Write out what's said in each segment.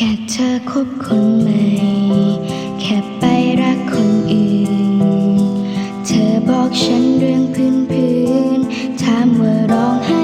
แค่เธอคบคนใหม่ แค่ไปรักคนอื่น เธอบอกฉันเรื่องพื้นพื้นถามว่าร้องไห้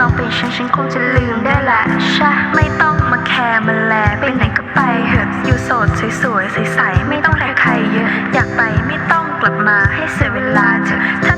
ลองเป็นฉันฉันคงจะลืมได้แหละใช่ไม่ต้องมาแคร์มาแลไปไหนก็ไปเถอะอยู่โสดสวยๆใสๆไม่ต้องแคร์ใครเยอะ อยากไปไม่ต้องกลับมาให้เสียเวลาเถอะถ้า